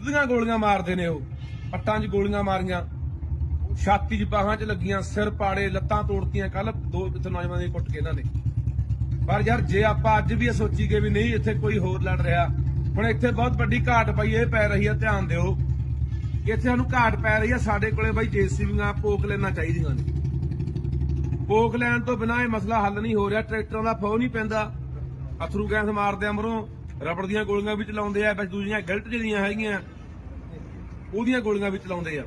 ਸਿੱਧੀਆਂ ਗੋਲੀਆਂ ਮਾਰਦੇ ਨੇ ਉਹ। ਪੱਟਾਂ 'ਚ ਗੋਲੀਆਂ ਮਾਰੀਆਂ। ਛਾਤੀ 'ਚ ਬਾਹਾਂ 'ਚ ਲੱਗੀਆਂ, ਸਿਰ ਪਾੜੇ, ਲੱਤਾਂ ਤੋੜਤੀਆਂ। ਕੱਲ ਦੋ ਇੱਥੇ ਨੌਜਵਾਨਾਂ ਦੀ ਕੁੱਟ ਕੇ ਇਹਨਾਂ ਨੇ। ਪਰ ਯਾਰ ਜੇ ਆਪਾਂ ਅੱਜ ਵੀ ਇਹ ਸੋਚੀਏ ਵੀ ਨਹੀਂ, ਇੱਥੇ ਕੋਈ ਹੋਰ ਲੜ ਰਿਹਾ। ਹੁਣ ਇੱਥੇ ਬਹੁਤ ਵੱਡੀ ਘਾਟ ਪਈ ਇਹ ਪੈ ਰਹੀ ਹੈ, ਧਿਆਨ ਦਿਓ। ਕਿ ਇੱਥੇ ਸਾਨੂੰ ਘਾਟ ਪੈ ਰਹੀ ਹੈ, ਸਾਡੇ ਕੋਲੇ ਬਾਈ ਜੇਸੀਬੀਆਂ, ਪੋਕ ਲੈਣਾ ਚਾਹੀਦੀਆਂ ਨੇ। ਪੋਕ ਲੈਣ ਤੋਂ ਬਿਨਾਂ ਇਹ ਮਸਲਾ ਹੱਲ ਨਹੀਂ ਹੋ ਰਿਹਾ, ਟਰੈਕਟਰਾਂ ਦਾ ਫੋ ਨਹੀਂ ਪੈਂਦਾ। ਅਥਰੂ ਗੈਸ ਮਾਰਦੇ ਆ ਰਬੜ ਦੀਆਂ ਗੋਲੀਆਂ ਵੀ ਚਲਾਉਂਦੇ ਆ ਬਸ ਦੂਜੀਆਂ ਗਲਤ ਜਿਹੜੀਆਂ ਹੈਗੀਆਂ, ਉਹਦੀਆਂ ਗੋਲੀਆਂ ਵੀ ਚਲਾਉਂਦੇ ਆ।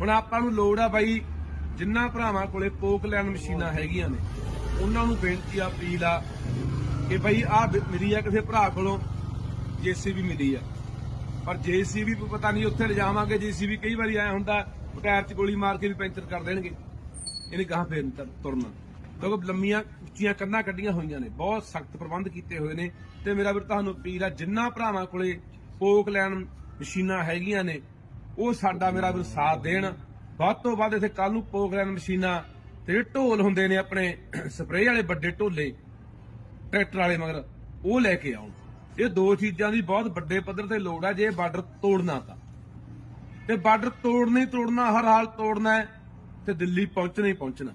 ਹੁਣ ਆਪਾਂ ਨੂੰ ਲੋੜ ਆ ਬਾਈ, ਜਿੰਨਾ ਭਰਾਵਾਂ ਕੋਲੇ ਪੋਕ ਲੈਣ ਮਸ਼ੀਨਾਂ ਹੈਗੀਆਂ ਨੇ, ਉਹਨਾਂ ਨੂੰ ਬੇਨਤੀ ਆ, ਅਪੀਲ ਆ, ਕਿ ਬਾਈ ਆ ਮਿਲੀ ਆ ਕਿਸੇ ਭਰਾ ਕੋਲੋਂ, ਜੀਸੀਬੀ ਮਿਲੀ ਆ। ਪਰ ਜੀਸੀਬੀ ਪਤਾ ਨਹੀਂ ਉੱਥੇ ਲਿਜਾਵਾਂਗੇ, ਜੀਸੀਬੀ ਕਈ ਵਾਰੀ ਆਇਆ ਹੁੰਦਾ ਟਾਇਰ 'ਚ ਗੋਲੀ ਮਾਰ ਕੇ ਵੀ ਪੈਂਚਰ ਕਰ ਦੇਣਗੇ। ਇਹਨੇ ਕਹਾਂ ਫੇਰ ਨੀ ਤੁਰਨਾ। ਕਿਉਂਕਿ ਲੰਮੀਆਂ, ਉੱਚੀਆਂ ਕੰਧਾਂ ਕੱਢੀਆਂ ਹੋਈਆਂ ਨੇ। ਬਹੁਤ ਸਖਤ ਪ੍ਰਬੰਧ ਕੀਤੇ ਹੋਏ ਨੇ। ਤੇ ਮੇਰਾ ਵੀਰ, ਤੁਹਾਨੂੰ ਅਪੀਲ ਆ, ਜਿੰਨਾ ਭਰਾਵਾਂ ਕੋਲੇ ਪੋਕ ਲੈਣ ਮਸ਼ੀਨਾਂ ਹੈਗੀਆਂ ਨੇ, ਉਹ ਸਾਡਾ ਮੇਰਾ ਵੀਰ ਸਾਥ ਦੇਣ। ਵੱਧ ਤੋਂ ਵੱਧ ਇੱਥੇ ਕੱਲ ਨੂੰ ਪੋਕ ਲੈਣ ਮਸ਼ੀਨਾਂ ਤੇ ਜਿਹੜੇ ਢੋਲ ਹੁੰਦੇ ਨੇ ਆਪਣੇ ਸਪਰੇਅ ਵਾਲੇ ਵੱਡੇ ਢੋਲੇ, ਟਰੈਕਟਰ ਵਾਲੇ, ਮਗਰ ਉਹ ਲੈ ਕੇ ਆਉਣ। ਇਹ ਦੋ ਚੀਜ਼ਾਂ ਦੀ ਬਹੁਤ ਵੱਡੇ ਪੱਧਰ ਤੇ ਲੋੜ ਹੈ ਜੇ ਬਾਰਡਰ ਤੋੜਨਾ ਤਾਂ। ਤੇ ਬਾਰਡਰ ਤੋੜਨਾ ਹੀ ਤੋੜਨਾ, ਹਰ ਹਾਲ ਤੋੜਨਾ ਹੈ ਤੇ ਦਿੱਲੀ ਪਹੁੰਚਣਾ ਹੀ ਪਹੁੰਚਣਾ।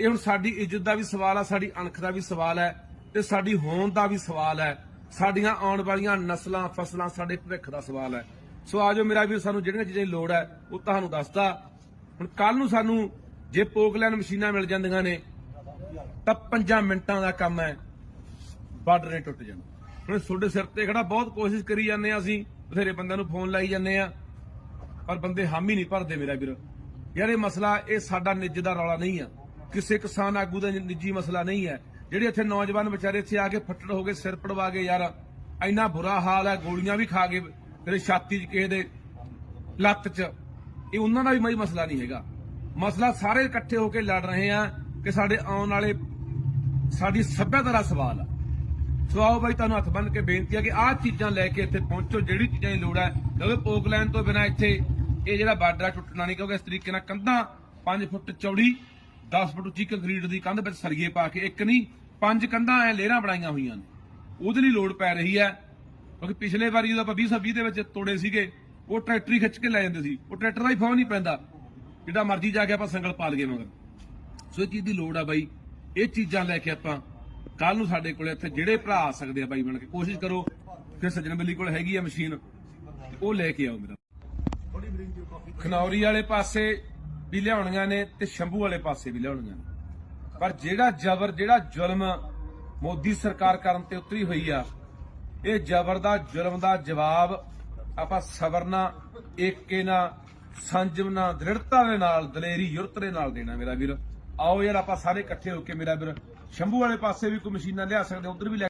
ਇਹ ਹੁਣ ਸਾਡੀ ਇੱਜ਼ਤ ਦਾ ਵੀ ਸਵਾਲ ਹੈ ਸਾਡੀ ਅਣਖ ਦਾ ਵੀ ਸਵਾਲ ਹੈ ਤੇ ਸਾਡੀ ਹੋਂਦ ਦਾ ਵੀ ਸਵਾਲ ਹੈ। ਸਾਡੀਆਂ ਆਉਣ ਵਾਲੀਆਂ ਨਸਲਾਂ, ਫਸਲਾਂ ਸਾਡੇ ਭਵਿੱਖ ਦਾ ਸਵਾਲ ਹੈ। ਸੋ ਆਜੋ ਮੇਰਾ ਵੀਰ, ਸਾਨੂੰ ਜਿਹੜੀਆਂ ਚੀਜ਼ਾਂ ਦੀ ਲੋੜ ਹੈ, ਉਹ ਤੁਹਾਨੂੰ ਦੱਸਦਾ। ਹੁਣ ਕੱਲ ਨੂੰ ਸਾਨੂੰ ਜੇ ਪੋਕਲੈਨ ਮਸ਼ੀਨਾਂ ਮਿਲ ਜਾਂਦੀਆਂ ਨੇ, ਤਾਂ 5 ਮਿੰਟਾਂ ਦਾ ਕੰਮ ਹੈ। ਬਾਰਡਰ ਨੇ ਟੁੱਟ ਜਾਣਾ। ਹੁਣ ਤੁਹਾਡੇ ਸਿਰ ਤੇ ਖੜਾ ਬਹੁਤ ਕੋਸ਼ਿਸ਼ ਕਰੀ ਜਾਂਦੇ ਆ ਅਸੀਂ, ਬਥੇਰੇ ਬੰਦਿਆਂ ਨੂੰ ਫੋਨ ਲਾਈ ਜਾਂਦੇ ਆ ਪਰ ਬੰਦੇ ਹਾਮੀ ਨਹੀਂ ਭਰਦੇ ਮੇਰਾ ਵੀਰ। ਯਾਰ ਇਹ ਮਸਲਾ, ਇਹ ਸਾਡਾ ਨਿੱਜ ਦਾ ਰੌਲਾ ਨਹੀਂ ਆ। ਕਿਸੇ ਕਿਸਾਨ ਆਗੂ ਦਾ ਨਿੱਜੀ ਮਸਲਾ ਨਹੀਂ ਹੈ। ਜਿਹੜੇ ਇੱਥੇ ਨੌਜਵਾਨ ਵਿਚਾਰੇ ਇੱਥੇ ਆ ਕੇ ਫੱਟੜ ਹੋ ਗਏ, ਸਿਰ ਪੜਵਾ ਗਏ, ਯਾਰ, ਇੰਨਾ ਬੁਰਾ ਹਾਲ ਹੈ, ਗੋਲੀਆਂ ਵੀ ਖਾ ਗਏ, ਤੇਰੇ ਛਾਤੀ 'ਚ ਕਿਸੇ ਦੇ ਲੱਤ 'ਚ। ਇਹ ਉਹਨਾਂ ਦਾ ਵੀ ਕੋਈ ਮਸਲਾ ਨਹੀਂ ਹੈਗਾ। ਮਸਲਾ ਸਾਰੇ ਇਕੱਠੇ ਹੋ ਕੇ ਲੜ ਰਹੇ ਆ ਕਿ ਸਾਡੇ ਆਉਣ ਵਾਲੇ, ਸਾਡੀ ਸੱਭਿਅਤਾ ਦਾ ਸਵਾਲ ਆ। ਸੋ ਆਓ ਬਾਈ, ਤੁਹਾਨੂੰ ਹੱਥ ਬੰਨ ਕੇ ਬੇਨਤੀ ਆ ਕਿ ਆਹ ਚੀਜ਼ਾਂ ਲੈ ਕੇ ਇੱਥੇ ਪਹੁੰਚੋ, ਜਿਹੜੀ ਚੀਜ਼ਾਂ ਦੀ ਲੋੜ ਹੈ। ਕਿਉਂਕਿ ਪੋਕ ਲੈਣ ਤੋਂ ਬਿਨਾ ਇੱਥੇ ਇਹ ਜਿਹੜਾ ਬਾਰਡਰ ਆ, ਟੁੱਟਣਾ ਨਹੀਂ, ਕਿਉਂਕਿ ਇਸ ਤਰੀਕੇ ਨਾਲ ਕੰਧਾਂ 5 ਫੁੱਟ ਚੌੜੀ 10 ਫੁੱਟ ਉੱਚੀ ਕੰਕਰੀਟ ਦੀ ਕੰਧ ਵਿੱਚ ਸਰੀਏ ਪਾ ਕੇ ਇੱਕ ਨਹੀਂ, ਪੰਜ ਕੰਧਾਂ ਐ ਲੇਰਾਂ ਬਣਾਈਆਂ ਹੋਈਆਂ ਨੇ। ਉਹਦੇ ਲਈ ਲੋੜ ਪੈ ਰਹੀ ਹੈ। ਕਿਉਂਕਿ ਪਿਛਲੇ ਵਾਰੀ ਜਦੋਂ ਆਪਾਂ 2020 ਦੇ ਵਿੱਚ ਤੋੜੇ ਸੀਗੇ, ਉਹ ਟਰੈਕਟਰ ਖਿੱਚ ਕੇ ਲੈ ਜਾਂਦੇ ਸੀ। ਉਹ ਟਰੈਕਟਰ ਦਾ ਹੀ ਫੋਨ ਨਹੀਂ ਪੈਂਦਾ। ਜਿਹੜਾ ਮਰਜ਼ੀ ਜਾ ਕੇ ਆਪਾਂ ਸੰਗਲ ਪਾ ਲਈਏ ਮਗਰ। ਸੋ ਇਹ ਚੀਜ਼ ਦੀ ਲੋੜ ਆ ਬਾਈ। ਇਹ ਚੀਜ਼ਾਂ ਲੈ ਕੇ ਆਪਾਂ ਕੱਲ ਨੂੰ ਸਾਡੇ ਕੋਲੇ ਇੱਥੇ ਜਿਹੜੇ ਭਰਾ ਆ ਸਕਦੇ ਆ ਬਾਈ ਬਣ ਕੇ, ਕੋਸ਼ਿਸ਼ ਕਰੋ। ਫਿਰ ਸੱਜਣ ਬੱਲੀ ਕੋਲ ਹੈਗੀ ਆ ਮਸ਼ੀਨ। ਉਹ ਲੈ ਕੇ ਆਓ ਮੇਰਾ। ਖਨੌਰੀ ਵਾਲੇ ਪਾਸੇ ਵੀ ਲਿਆਉਣੀਆਂ ਨੇ ਤੇ ਸ਼ੰਭੂ ਵਾਲੇ ਪਾਸੇ ਵੀ ਲਿਆਉਣੀਆਂ ਨੇ। ਪਰ ਜਿਹੜਾ ਜ਼ਬਰ, ਜਿਹੜਾ ਜ਼ੁਲਮ ਮੋਦੀ ਸਰਕਾਰ ਕਰਨ ਤੇ ਉਤਰੀ ਹੋਈ ਆ, ਇਹ ਜ਼ਬਰ ਦਾ ਜ਼ੁਲਮ ਦਾ ਜਵਾਬ ਆਪਾਂ ਸਬਰ ਨਾਲ, ਏਕੇ ਨਾਲ, ਸੰਜਮ ਨਾਲ, ਦ੍ਰਿੜਤਾ ਦੇ ਨਾਲ, ਦਲੇਰੀ ਯੁਰਤ ਦੇ ਨਾਲ ਦੇਣਾ ਮੇਰਾ ਵੀਰ। ਆਓ ਯਾਰ ਆਪਾਂ ਸਾਰੇ ਇਕੱਠੇ ਹੋ ਕੇ ਮੇਰਾ ਵੀਰ, ਸ਼ੰਭੂ ਵਾਲੇ ਪਾਸੇ ਵੀ ਕੋਈ ਮਸ਼ੀਨਾਂ ਲਿਆ ਸਕਦੇ, ਉਧਰ ਵੀ ਲੈ